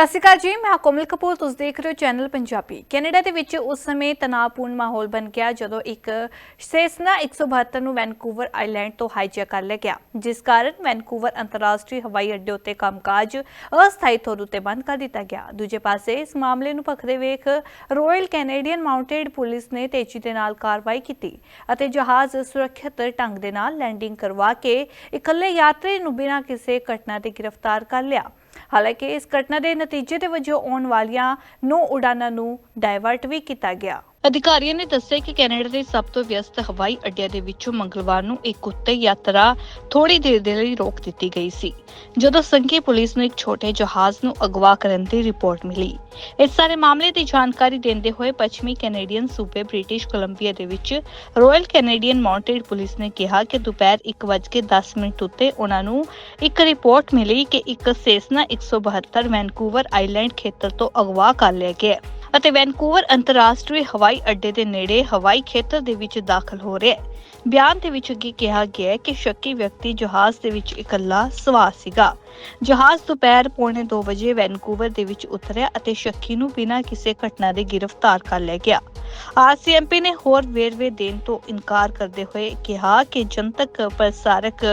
ਸਤਿ ਸ਼੍ਰੀ ਅਕਾਲ ਜੀ, ਮੈਂ ਕੋਮਲ ਕਪੂਰ, ਤੁਸੀਂ ਦੇਖ ਰਹੇ ਹੋ ਚੈਨਲ ਪੰਜਾਬੀ। ਕੈਨੇਡਾ ਦੇ ਵਿੱਚ ਉਸ ਸਮੇਂ ਤਣਾਅਪੂਰਨ ਮਾਹੌਲ ਬਣ ਗਿਆ ਜਦੋਂ ਇੱਕ ਸੈਸਨਾ 172 ਨੂੰ ਵੈਨਕੂਵਰ ਆਈਲੈਂਡ ਤੋਂ ਹਾਈਜੈਕ ਕਰ ਲਿਆ ਗਿਆ, ਜਿਸ ਕਾਰਨ ਵੈਨਕੂਵਰ ਅੰਤਰਰਾਸ਼ਟਰੀ ਹਵਾਈ ਅੱਡੇ ਉੱਤੇ ਕੰਮਕਾਜ ਅਸਥਾਈ ਤੌਰ ਉੱਤੇ ਬੰਦ ਕਰ ਦਿੱਤਾ ਗਿਆ। ਦੂਜੇ ਪਾਸੇ ਇਸ ਮਾਮਲੇ ਨੂੰ ਭਖਦੇ ਵੇਖ ਰਾਇਲ ਕੈਨੇਡੀਅਨ ਮਾਊਂਟੇਡ ਪੁਲਿਸ ਨੇ ਤੇਜ਼ੀ ਦੇ ਨਾਲ ਕਾਰਵਾਈ ਕੀਤੀ ਅਤੇ ਜਹਾਜ਼ ਸੁਰੱਖਿਅਤ ਢੰਗ ਦੇ ਨਾਲ ਲੈਂਡਿੰਗ ਕਰਵਾ ਕੇ ਇਕੱਲੇ ਯਾਤਰੀ ਨੂੰ ਬਿਨਾਂ ਕਿਸੇ ਘਟਨਾ ਦੇ ਗ੍ਰਿਫਤਾਰ ਕਰ ਲਿਆ। ਹਾਲਾਂਕਿ ਇਸ ਘਟਨਾ ਦੇ ਨਤੀਜੇ ਦੇ ਵਜੋਂ ਆਉਣ ਵਾਲੀਆਂ ਨੌ ਉਡਾਨਾਂ ਨੂੰ ਡਾਇਵਰਟ ਵੀ ਕੀਤਾ ਗਿਆ। ਅਧਿਕਾਰੀਆਂ ਨੇ ਦੱਸਿਆ ਕਿ ਕੈਨੇਡਾ ਦੇ ਸਭ ਤੋਂ ਵਿਅਸਤ ਹਵਾਈ ਅੱਡਿਆਂ ਦੇ ਵਿੱਚੋਂ ਮੰਗਲਵਾਰ ਨੂੰ ਇੱਕ ਉੱਤੇ ਯਾਤਰਾ ਥੋੜੀ ਦੇਰ ਦੇ ਲਈ ਰੋਕ ਦਿੱਤੀ ਗਈ ਸੀ, ਜਦੋਂ ਸੰਘੀ ਪੁਲਿਸ ਨੂੰ ਇੱਕ ਛੋਟੇ ਜਹਾਜ਼ ਨੂੰ ਅਗਵਾ ਕਰਨ ਦੀ ਰਿਪੋਰਟ ਮਿਲੀ। ਇਸ ਸਾਰੇ ਮਾਮਲੇ ਦੀ ਜਾਣਕਾਰੀ ਦਿੰਦੇ ਹੋਏ ਪੱਛਮੀ ਕੈਨੇਡੀਅਨ ਸੂਬੇ ਬ੍ਰਿਟਿਸ਼ ਕੋਲੰਬੀਆ ਦੇ ਵਿੱਚ ਰਾਇਲ ਕੈਨੇਡੀਅਨ ਮਾਊਂਟੇਡ ਪੁਲਿਸ ਨੇ ਕਿਹਾ ਕਿ ਦੁਪਹਿਰ 1:10 ਮਿੰਟ ਉੱਤੇ ਉਹਨਾਂ ਨੂੰ ਇੱਕ ਰਿਪੋਰਟ ਮਿਲੀ ਕਿ ਇੱਕ ਸੈਸਨਾ 172 ਵੈਨਕੂਵਰ ਆਈਲੈਂਡ ਖੇਤਰ ਤੋਂ ਅਗਵਾ ਕਰ ਲਿਆ ਗਿਆ ਹੈ। ਅਤੇ ਵੈਨਕੂਵਰ ਅੰਤਰਰਾਸ਼ਟਰੀ ਹਵਾਈ ਅੱਡੇ ਦੇ ਨੇੜੇ ਹਵਾਈ ਖੇਤਰ ਦੇ ਵਿੱਚ ਦਾਖਲ ਹੋ ਰਿਹਾ ਹੈ। ਬਿਆਨ ਦੇ ਵਿੱਚ ਅੱਗੇ ਕਿਹਾ ਗਿਆ ਹੈ ਕਿ ਸ਼ੱਕੀ ਵਿਅਕਤੀ ਜਹਾਜ਼ ਦੇ ਵਿੱਚ ਇਕੱਲਾ ਸਵਾਰ ਸੀਗਾ। ਜਹਾਜ਼ ਦੁਪਹਿਰ ਪੌਣੇ 2 ਵਜੇ ਵੈਨਕੂਵਰ ਦੇ ਵਿੱਚ ਉਤਰਿਆ ਅਤੇ ਸ਼ੱਕੀ ਨੂੰ ਬਿਨਾਂ ਕਿਸੇ ਘਟਨਾ ਦੇ ਗ੍ਰਿਫਤਾਰ ਕਰ ਲਿਆ ਗਿਆ। ਆਰਸੀਐਮਪੀ ਨੇ ਹੋਰ ਵੇਰਵੇ ਦੇਣ ਤੋਂ ਇਨਕਾਰ ਕਰਦੇ ਹੋਏ ਕਿਹਾ ਕਿ ਜਨਤਕ ਪ੍ਰਸਾਰਕ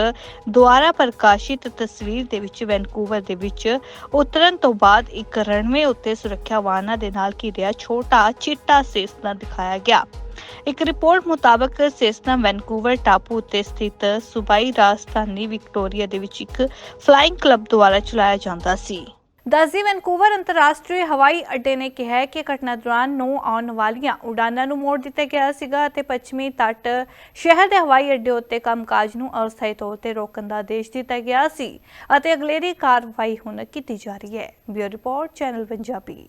ਦੁਆਰਾ ਪ੍ਰਕਾਸ਼ਿਤ ਤਸਵੀਰ ਦੇ ਵਿੱਚ ਵੈਨਕੂਵਰ ਦੇ ਵਿੱਚ ਉਤਰਨ ਤੋਂ ਬਾਅਦ ਇੱਕ ਰਣਵੇ ਉੱਤੇ ਸੁਰੱਖਿਆ ਵਾਹਨਾਂ ਦੇ ਨਾਲ ਘਿਰਿਆ ਛੋਟਾ ਚਿੱਟਾ ਸੇਸਨਾ ਦਿਖਾਇਆ ਗਿਆ। ਇੱਕ ਰਿਪੋਰਟ ਮੁਤਾਬਕ ਸੇਸਨਾ ਵੈਨਕੂਵਰ ਟਾਪੂ ਉੱਤੇ ਸਥਿਤ ਸੂਬਾਈ ਰਾਜਧਾਨੀ ਵਿਕਟੋਰੀਆ ਦੇ ਵਿੱਚ ਇੱਕ ਫਲਾਈਂਗ ਕਲੱਬ ਦੁਆਰਾ ਚਲਾਇਆ ਜਾਂਦਾ ਸੀ। ਦਸਦੀ ਵੈਨਕੂਵਰ ਅੰਤਰਰਾਸ਼ਟਰੀ ਹਵਾਈ ਅੱਡੇ ਨੇ ਕਿਹਾ ਕਿ ਘਟਨਾ ਦੌਰਾਨ ਨੌ ਆਉਣ ਵਾਲੀਆਂ ਉਡਾਨਾਂ ਨੂੰ ਮੋੜ ਦਿੱਤਾ ਗਿਆ ਸੀਗਾ ਅਤੇ ਪੱਛਮੀ ਤੱਟ ਸ਼ਹਿਰ ਦੇ ਹਵਾਈ ਅੱਡੇ ਉੱਤੇ ਕੰਮਕਾਜ ਨੂੰ ਅਸਥਾਈ ਤੌਰ ਤੇ ਰੋਕਣ ਦਾ ਆਦੇਸ਼ ਦਿੱਤਾ ਗਿਆ ਸੀ ਅਤੇ ਅਗਲੇਰੀ ਕਾਰਵਾਈ ਹੁਣ ਕੀਤੀ ਜਾ ਰਹੀ ਹੈ। Bureau report, channel Punjabi.